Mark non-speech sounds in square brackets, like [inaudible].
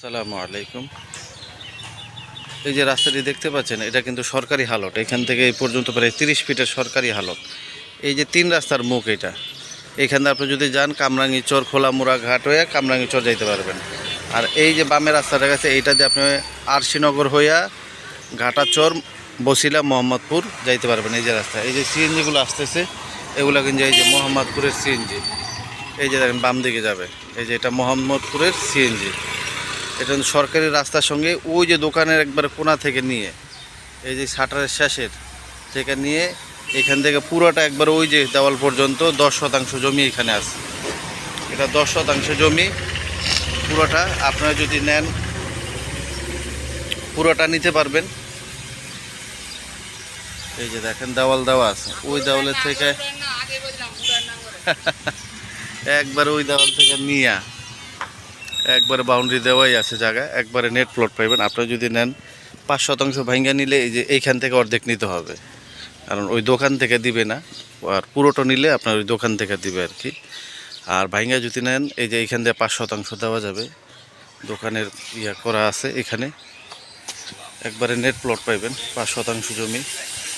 আসসালামু আলাইকুম। এই যে রাস্তাটি দেখতে পাচ্ছেন, এটা কিন্তু সরকারি হালট। এখান থেকে এই পর্যন্ত প্রায় তিরিশ ফিটের সরকারি হালট। এই যে তিন রাস্তার মুখ এটা। এখান আপনি যদি যান, কামরাঙ্গি চর খোলামুড়া ঘাট হয়ে কামরাঙ্গি চর যাইতে পারবেন। আর এই যে বামের রাস্তাটা গেছে, এইটা দিয়ে আপনি আরশিনগর হইয়া ঘাটা চর, বসিলা, মোহাম্মদপুর যাইতে পারবেন এই যে রাস্তা। এই যে সিএনজিগুলো আসতেছে, এগুলো কিন্তু এই যে মোহাম্মদপুরের সিএনজি। এই যে দেখেন, বাম দিকে যাবে। এই যে এটা মোহাম্মদপুরের সিএনজি। এটা সরকারি রাস্তার সঙ্গে ওই যে দোকানের একবার কোনা থেকে নিয়ে এই যে শাটারের শেষের থেকে নিয়ে এখান থেকে পুরোটা একবার ওই যে দেওয়াল পর্যন্ত দশ শতাংশ জমি এখানে আছে। এটা দশ শতাংশ জমি পুরোটা আপনারা যদি নেন পুরোটা নিতে পারবেন। এই যে দেখেন দেওয়াল দেওয়া আছে ওই দেওয়ালের থেকে [laughs] একবার ওই দেওয়াল থেকে নিয়া। একবারে বাউন্ডারি দেওয়াই আছে জায়গা একবারে নেট প্লট পাইবেন। আপনারা যদি নেন, পাঁচ শতাংশ ভাঙ্গা নিলে এই যে এইখান থেকে অর্ধেক নিতে হবে। কারণ ওই দোকান থেকে দিবে না, আর পুরোটা নিলে আপনার ওই দোকান থেকে দিবে আর কি। আর ভাঙ্গা যদি নেন, এই যে এইখান থেকে পাঁচ শতাংশ দেওয়া যাবে। দোকানের ইয়া করা আছে এখানে। একবারে নেট প্লট পাইবেন, পাঁচ শতাংশ জমি।